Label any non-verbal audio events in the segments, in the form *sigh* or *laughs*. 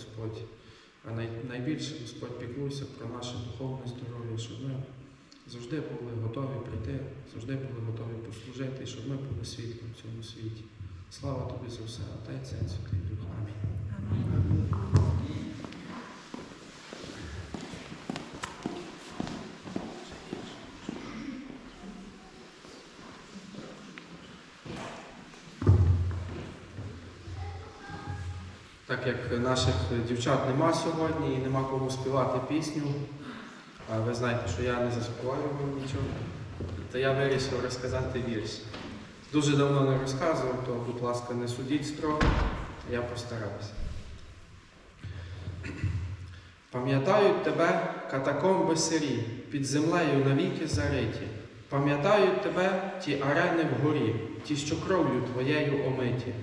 Господь. А найбільше, Господь, піклуйся про наше духовне здоров'я, щоб ми завжди були готові прийти, завжди були готові послужити, щоб ми були свідком в цьому світі. Слава тобі за все, Отець, Святий Дух. Амінь. Так як наших дівчат нема сьогодні і нема кому співати пісню, а ви знаєте, що я не заспіваю нічого, то я вирішив розказати вірш. Дуже давно не розказував, то, будь ласка, не судіть строго, я постараюся. Пам'ятають тебе катакомби сирі, під землею навіки зариті. Пам'ятають тебе ті арени вгорі, ті, що кров'ю твоєю омиті.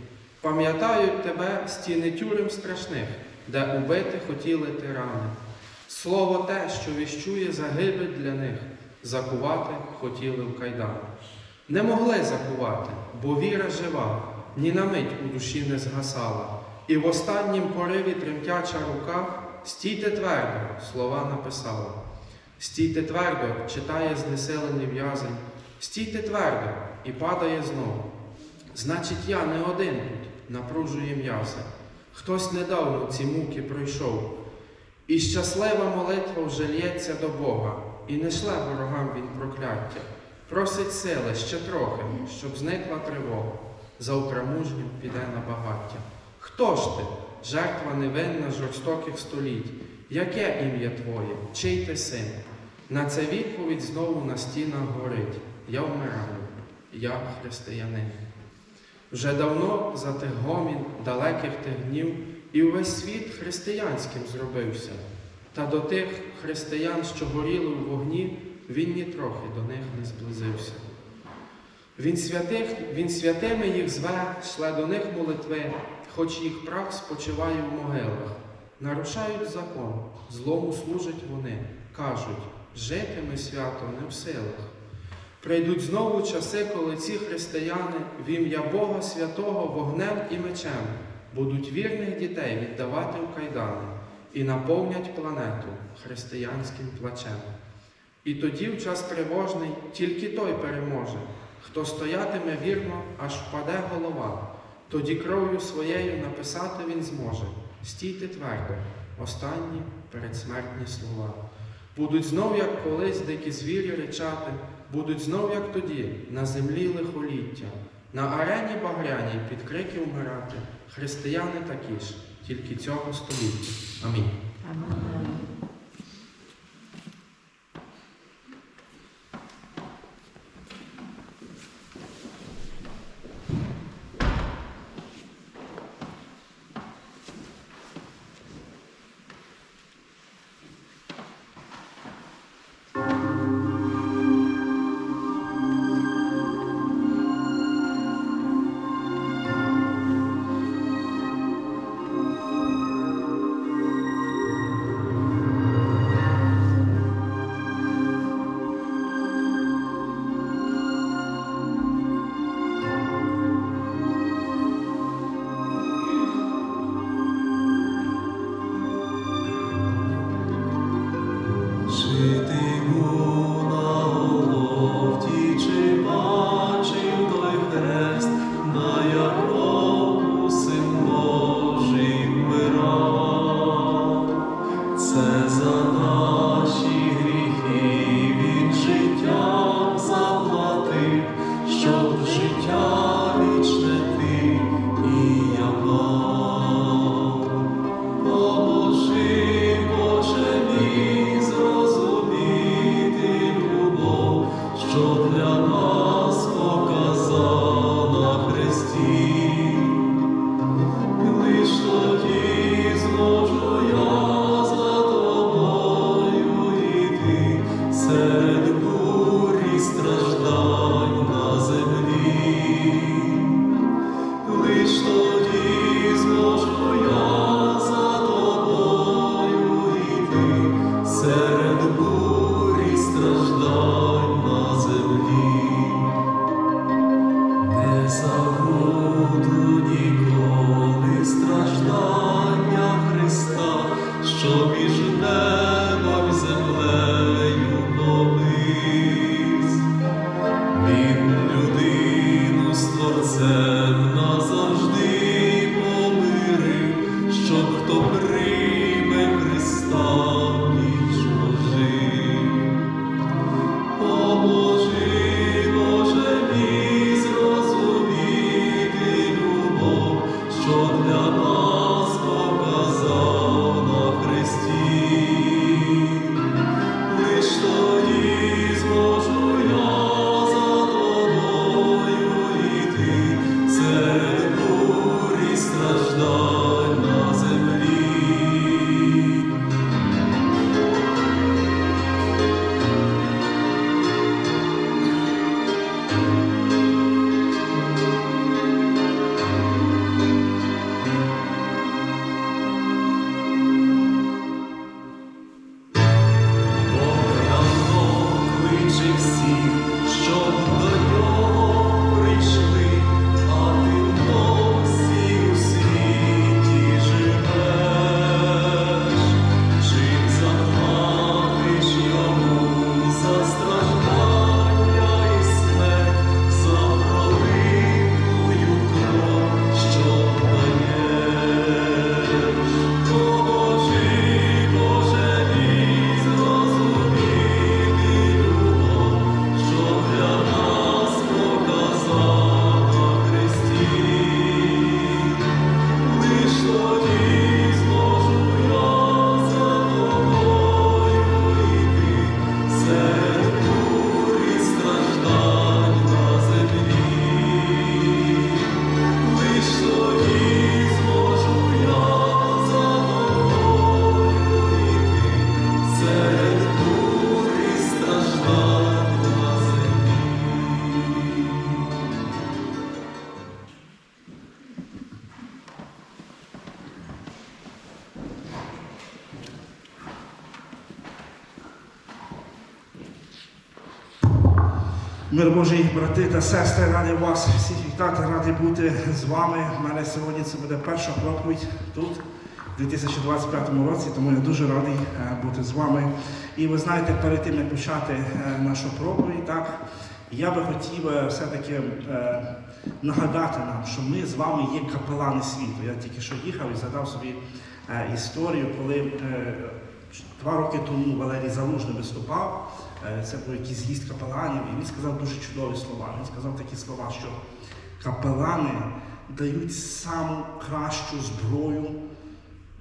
Пам'ятають тебе стіни тюрем страшних, де убити хотіли тирани. Слово те, що віщує загибель для них, закувати хотіли в кайдан. Не могли закувати, бо віра жива, ні на мить у душі не згасала. І в останнім пориві тремтяча рука стійте твердо, слова написала. Стійте твердо, читає знеселений в'язень, стійте твердо і падає знову. Значить, я не один тут напружує м'язи. Хтось недавно ці муки пройшов. І щаслива молитва вже лється до Бога, і не шле ворогам він прокляття. Просить сили ще трохи, щоб зникла тривога. Завтра мужнім піде на багаття. Хто ж ти, жертва невинна жорстоких століть? Яке ім'я твоє? Чий ти син? На це відповідь знову на стінах горить. Я вмираю, я християнин. Вже давно за тих гомін, далеких тих днів, і увесь світ християнським зробився. Та до тих християн, що горіли у вогні, він нітрохи до них не зблизився. Він, святих, він святими їх зве, шле до них молитви, хоч їх прах спочиває в могилах. Нарушають закон, злому служать вони, кажуть, жити ми свято не в силах. Прийдуть знову часи, коли ці християни в ім'я Бога Святого вогнем і мечем будуть вірних дітей віддавати в кайдани і наповнять планету християнським плачем. І тоді, в час тривожний, тільки той переможе, хто стоятиме вірно, аж впаде голова. Тоді кров'ю своєю написати він зможе. Стійте твердо, останні передсмертні слова. Будуть знов, як колись дикі звірі речати, будуть знов, як тоді, на землі лихоліття, на арені багряній під крики вмирати. Християни такі ж, тільки цього століття. Амінь. хто sweet. Мир Божий, брати та сестри, радий вас всіх вітати, радий бути з вами. У мене сьогодні це буде перша проповідь тут, у 2025 році, тому я дуже радий бути з вами. І ви знаєте, перед тим як почати нашу проповідь, так, я би хотів все-таки нагадати нам, що ми з вами є капелани світу. Я тільки що їхав і згадав собі історію, коли два роки тому Валерій Залужний виступав. Е, Це був якийсь з'їзд капеланів, і він сказав дуже чудові слова. Він сказав такі слова, що капелани дають саму кращу зброю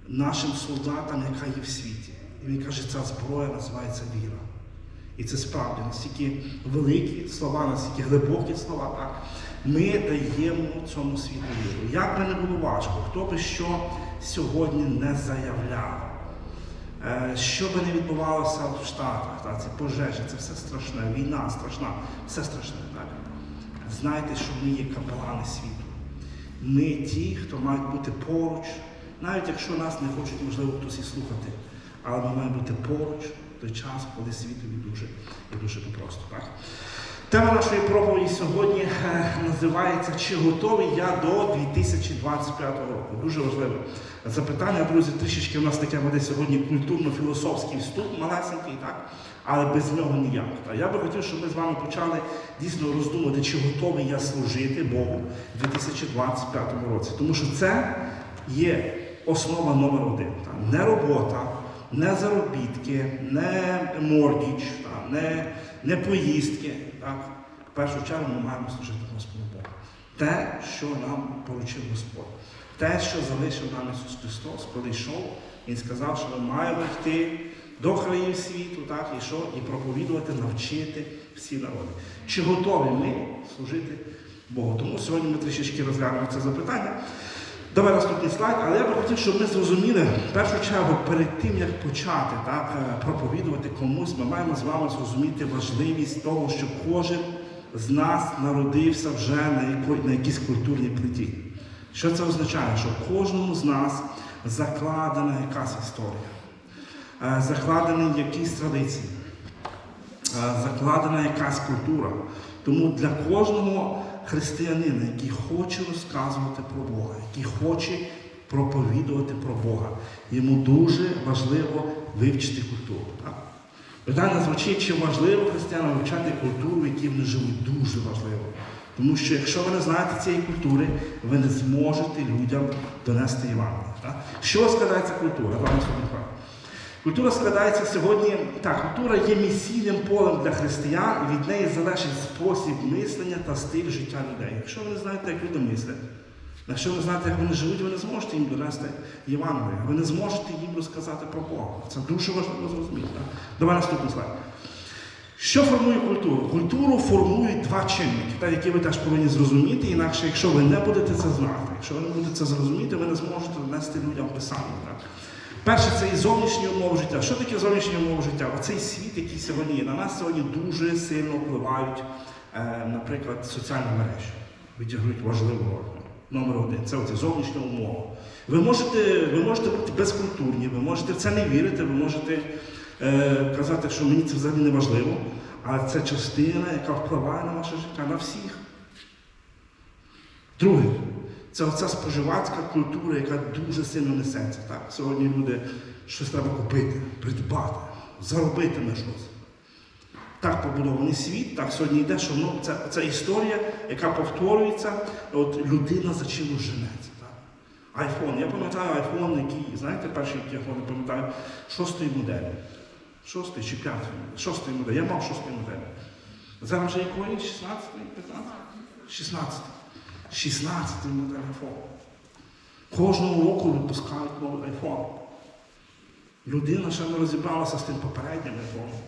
нашим солдатам, яка є в світі. І він каже, ця зброя називається віра. І це справді настільки великі слова, настільки глибокі слова. Так? Ми даємо цьому світу віру. Як би не було важко, хто би що сьогодні не заявляв. Е, Що би не відбувалося в Штатах, та, це пожежі, це все страшне, війна страшна, все страшне. Так? Знайте, що ми є капелани світу. Ми ті, хто мають бути поруч, навіть якщо нас не хочуть, можливо, хтось і слухати, але ми маємо бути поруч в той час, коли світові дуже і дуже непросто. Тема нашої проповіді сьогодні е, називається Чи готовий я до 2025 року? Дуже важливе запитання, друзі. Трішечки у нас таке буде сьогодні культурно-філософський вступ малесенький, так? але без нього ніяк. Так? Я би хотів, щоб ми з вами почали дійсно роздумати, чи готовий я служити Богу в 2025 році. Тому що це є основа номер один. Так? Не робота, не заробітки, не мордіч, так? Не, не поїздки. Так? В першу чергу ми маємо служити Господу Богу. Те, що нам поручив Господь. Те, що залишив нам Ісус Христос, коли йшов, Він сказав, що ми маємо йти до країн світу, так, і що, і проповідувати, навчити всі народи. Чи готові ми служити Богу? Тому сьогодні ми трішечки розглянемо це запитання. Давай наступний слайд, але я би хотів, щоб ми зрозуміли, в першу чергу, перед тим, як почати так, е, проповідувати комусь, ми маємо з вами зрозуміти важливість того, що кожен з нас народився вже на, якійсь культурній плиті. Що це означає? Що кожному з нас закладена якась історія, е, закладені якісь традиції, е, закладена якась культура. Тому для кожного християнина, який хоче розказувати про Бога, який хоче проповідувати про Бога, йому дуже важливо вивчити культуру. Питання звучить, чи важливо християнам вивчати культуру, в якій вони живуть, дуже важливо. Тому що якщо ви не знаєте цієї культури, ви не зможете людям донести Євангелія. Чого складається культура? Культура складається сьогодні. Так, культура є місійним полем для християн, і від неї залежить спосіб мислення та стиль життя людей. Якщо ви не знаєте, як люди мислять, якщо ви не знаєте, як вони живуть, ви не зможете їм донести Євангелія, ви не зможете їм розказати про Бога. Це дуже важливо зрозуміти. Так? Давай наступний слайд. Що формує культуру? Культуру формують два чинники, та, які ви теж повинні зрозуміти, інакше, якщо ви не будете це знати, якщо ви не будете це зрозуміти, ви не зможете донести людям писання. Так? Перше, це і зовнішні умови життя. Що таке зовнішні умови життя? Оцей світ, який сьогодні є. На нас сьогодні дуже сильно впливають, е, наприклад, соціальні мережі. Відіграють важливу роль. Номер один це оці зовнішня умова. Ви можете, ви можете бути безкультурні, ви можете в це не вірити, ви можете е, казати, що мені це взагалі не важливо, але це частина, яка впливає на ваше життя, на всіх. Друге, це оця споживацька культура, яка дуже сильно несеться. Так? Сьогодні люди щось треба купити, придбати, заробити на щось. Так побудований світ, так сьогодні йде, що ну, це, це історія, яка повторюється, от людина за чимось женеться. Айфон. Я пам'ятаю айфон, який, знаєте, перший айфон, я пам'ятаю, шостої моделі. Шостої чи п'ятої? Шостої моделі. Я мав шостої моделі. Зараз вже якої? 16 15 16 16 модель айфон. Кожного року випускають новий айфон. Людина ще не розібралася з тим попереднім айфоном.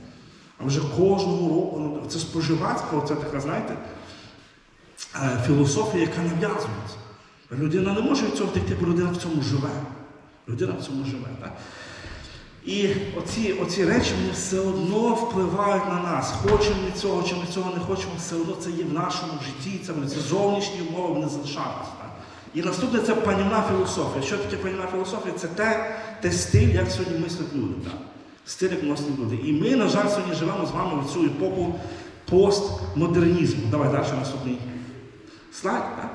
А вже кожного року це споживацька, оце така, знаєте, е, філософія, яка нав'язується. Людина не може від цього втекти, бо людина в цьому живе. Людина в цьому живе. Так? І оці, оці речі вони все одно впливають на нас. Хочемо ми цього, чи ми цього не хочемо, все одно це є в нашому житті, це, це зовнішні умови вони залишаються. І наступне це панівна філософія. Що таке панівна філософія? Це те, те стиль, як сьогодні мислять люди. Так? Стиль, як мислять люди. І ми, на жаль, сьогодні живемо з вами в цю епоху постмодернізму. Давай далі наступний слайд. Так?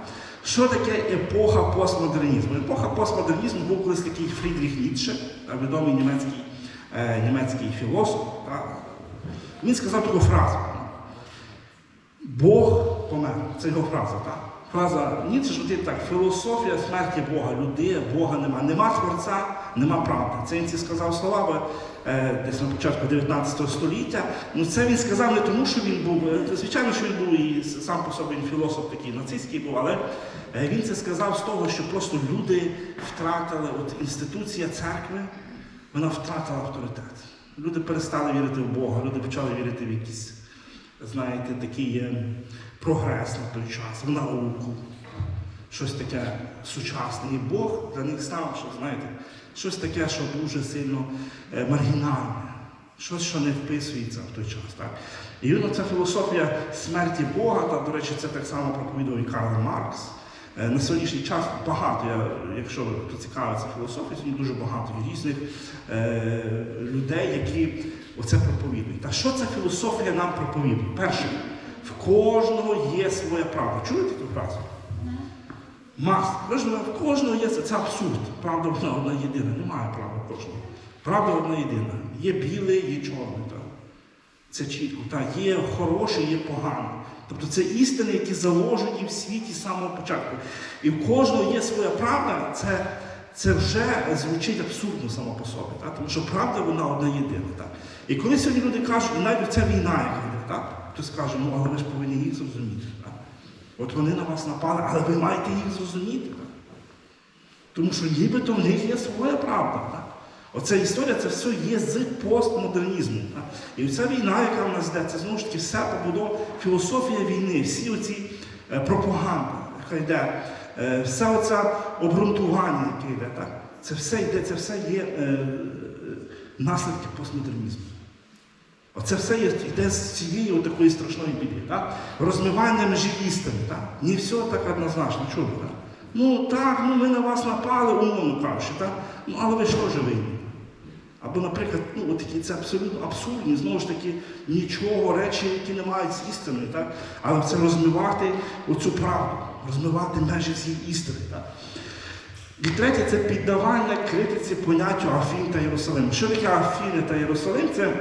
Що таке епоха постмодернізму? Епоха постмодернізму був колись такий Фрідріх Ніцше, відомий німецький, німецький філософ. Так? Він сказав таку фразу. Бог помер. Це його фраза. Так? Фраза Ніцше ж так, філософія смерті Бога, людей, Бога нема. Нема Творця, нема правди. Це він ці сказав слова е, десь на початку 19 століття. Ну це він сказав не тому, що він був. е, Звичайно, що він був і сам по собі філософ такий нацистський був, але е, він це сказав з того, що просто люди втратили, от інституція церкви, вона втратила авторитет. Люди перестали вірити в Бога, люди почали вірити в якісь, знаєте, такий прогрес на той час, в науку, щось таке сучасне. І Бог для них став, що, знаєте, щось таке, що дуже сильно е, маргінальне, щось, що не вписується в той час. Так? І ну, ця філософія смерті Бога, та, до речі, це так само проповідував і Карл Маркс. Е, На сьогоднішній час багато, я, якщо хто цікавиться філософією, сьогодні дуже багато різних е, людей, які оце проповідують. Та що ця філософія нам проповідує? Перше, в кожного є своя правда. Чуєте цю фразу? Мас. В кожного є це, абсурд. Правда одна єдина. Немає правди кожного. Правда одна єдина. Є біле, є чорне. Це чітко. Так. Є хороше, є погане. Тобто це істини, які заложені в світі з самого початку. І в кожного є своя правда, це, це вже звучить абсурдно само по собі. Так? Тому що правда вона одна єдина. Так? І коли сьогодні люди кажуть, і навіть ця війна, так? хтось каже, ну але ви ж повинні їх зрозуміти. Так? От вони на вас напали, але ви маєте їх зрозуміти. Так? Тому що нібито в них є своя правда. Так? Оця історія це все є з постмодернізму. І ця війна, яка в нас йде, це знову ж таки все побудова, філософія війни, всі оці е, пропаганда, яка йде, е, все оце обґрунтування, яке йде. Так? Це все йде, це все є е, наслідки постмодернізму. Оце все йде з цієї такої страшної біди. Так? Розмивання межі істини. Так? Не все так однозначно. Так? Ну так, ну ми на вас напали, умовно кажучи, так? Ну, але ви ж теж винні. Або, наприклад, ну, такі це абсолютно абсурдні, знову ж таки, нічого, речі, які не мають з істиною, так? але це розмивати оцю правду, розмивати межі цієї істини. Так? І третє це піддавання критиці поняттю Афін та Єрусалим. Що таке Афіни та Єрусалим? Це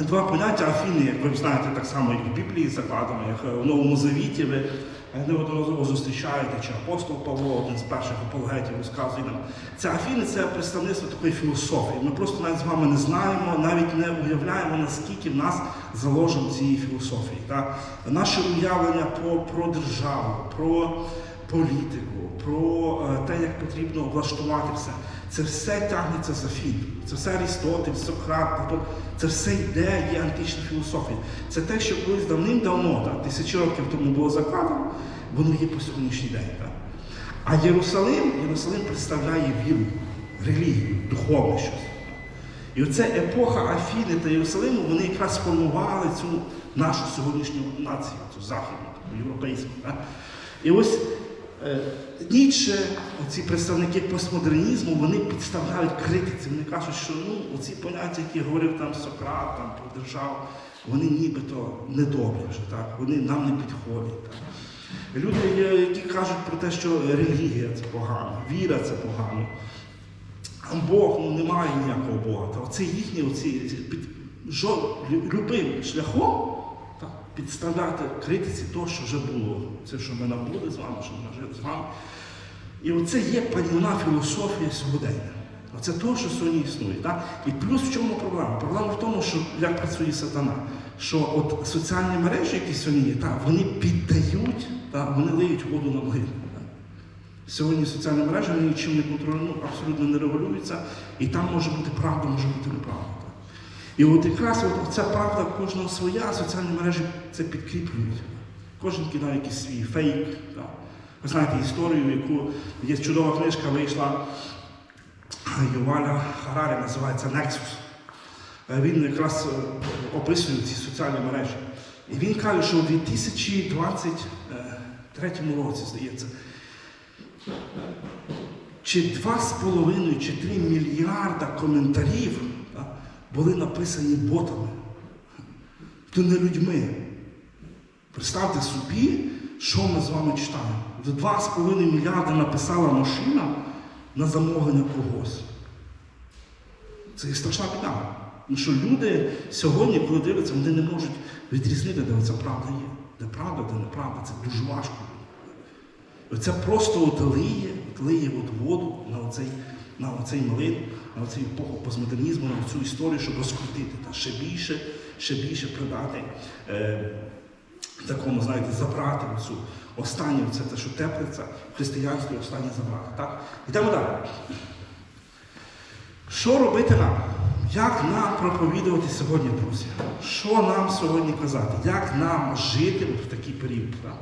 два поняття Афіни, як ви знаєте, так само, як в Біблії закладено, як в Новому Завіті. Ви неодноразово зустрічаєте, чи апостол Павло, один з перших апологетів, розказує нам. Це Афіни це представництво такої філософії. Ми просто навіть з вами не знаємо, навіть не уявляємо, наскільки в нас заложено цієї філософії. Так? Наше уявлення про, про державу, про політику, про е, те, як потрібно облаштувати все. Це все тягнеться за Афін. Це все Арістотель, Сократ, Платон. Це все йде, є антична філософія. Це те, що колись давним-давно, так, тисячі років тому було закладено, воно є по сьогоднішній день. Так. А Єрусалим, Єрусалим представляє віру, релігію, духовне щось. І оця епоха Афіни та Єрусалиму, вони якраз сформували цю нашу сьогоднішню націю, цю західну, європейську. Так? І ось е, Ніцше, оці представники постмодернізму, вони підставляють критиці. Вони кажуть, що ну, оці поняття, які говорив там Сократ там, про державу, вони нібито недобрі вже, так? вони нам не підходять. Так? Люди, е, які кажуть про те, що релігія це погано, віра це погано. А Бог ну, немає ніякого Бога. Та оце їхні оці, під жо, любим шляхом підставляти критиці того, що вже було. Це, що ми набули з вами, що ми нажили з вами. І оце є панівна філософія сьогодення. Оце того, що сьогодні існує. Так? І плюс в чому проблема? Проблема в тому, що як працює сатана. Що от соціальні мережі, які сьогодні є, так, вони піддають, так, вони лиють воду на млин. Сьогодні соціальні мережі нічим не контролюють, абсолютно не регулюються, і там може бути правда, може бути неправда. І от якраз от ця правда кожного своя, соціальні мережі це підкріплюють. Кожен кидає якийсь свій фейк. Так. Ви знаєте історію, яку є чудова книжка, вийшла Юваля Харарі, називається. Е, Він якраз е, описує ці соціальні мережі. І він каже, що у 2023 році, здається, чи 2,5 чи 3 мільярда коментарів були написані ботами, то не людьми. Представте собі, що ми з вами читаємо. За 2,5 мільярда написала машина на замовлення когось. Це є страшна біда. Тому що люди сьогодні, коли дивляться, вони не можуть відрізнити, де ця правда є. Де правда, де неправда. Це дуже важко. Оце просто от лиє, от лиє от воду на оцей, на оцей млин, на оцей епоху постмодернізму, на цю історію, щоб розкрутити та ще більше, ще більше придати. Е, такому, знаєте, забрати оцю останнє, це те, що теплиться, в останнє забрати. Так? Йдемо далі. Що робити нам? Як нам проповідувати сьогодні, друзі? Що нам сьогодні казати? Як нам жити в такий період? Так?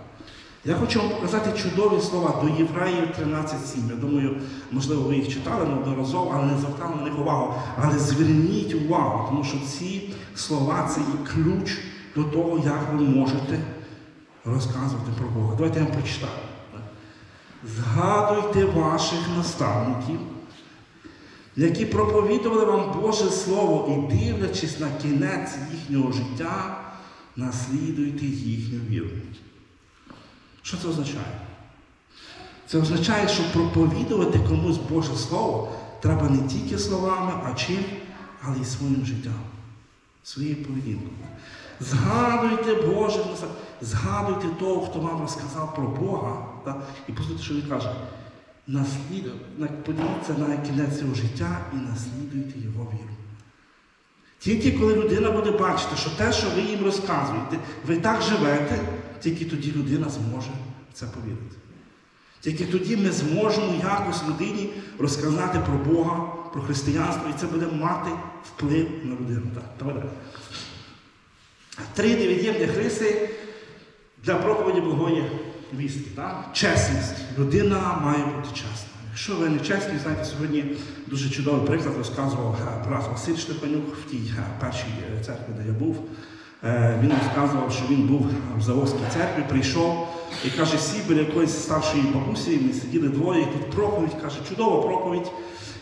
Я хочу вам показати чудові слова до Євреїв 13.7. Я думаю, можливо, ви їх читали неодноразово, але не звертали на них увагу. Але зверніть увагу, тому що ці слова це є ключ до того, як ви можете розказувати про Бога. Давайте я вам прочитаю. Згадуйте ваших наставників, які проповідували вам Боже Слово і дивлячись на кінець їхнього життя, наслідуйте їхню віру. Що це означає? Це означає, що проповідувати комусь Боже Слово треба не тільки словами, а чим, але й своїм життям, своєю поведінкою. Згадуйте Боже, згадуйте того, хто вам розказав про Бога. Так? І послухайте, що він каже. Подивіться на кінець його життя і наслідуйте його. Тільки коли людина буде бачити, що те, що ви їм розказуєте, ви так живете, тільки тоді людина зможе в це повірити. Тільки тоді ми зможемо якось людині розказати про Бога, про християнство, і це буде мати вплив на людину. Так. Три невід'ємні хриси для проповіді благої вістки. Чесність. Людина має бути чесна. Якщо ви не чесні, знаєте, сьогодні дуже чудовий приклад розказував е, брат Василь Штепанюк в тій е, першій е, церкві, де я був. Е, Він розказував, що він був в Заводській церкві, прийшов і каже, сів якоїсь старшої бабусі, ми сиділи двоє, і тут проповідь, каже, чудова проповідь.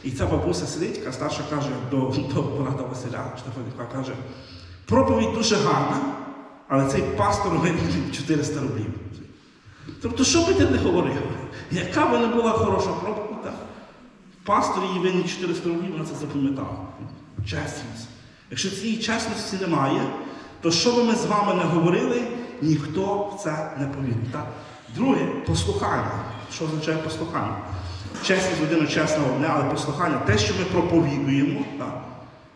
І ця бабуся сидить, а старша каже до, *laughs* до брата Василя Штефанюка, каже, проповідь дуже гарна, але цей пастор винен 400 рублів. Тобто, що би ти не говорив? Яка би не була хороша проповідь? Пастор її винен 400 рублів, вона це запам'ятала. Чесність. Якщо цієї чесності немає, то що би ми з вами не говорили, ніхто в це не повірить. Так? Друге послухання. Що означає послухання? Чесність людина чесна одне, але послухання, те, що ми проповідуємо, так,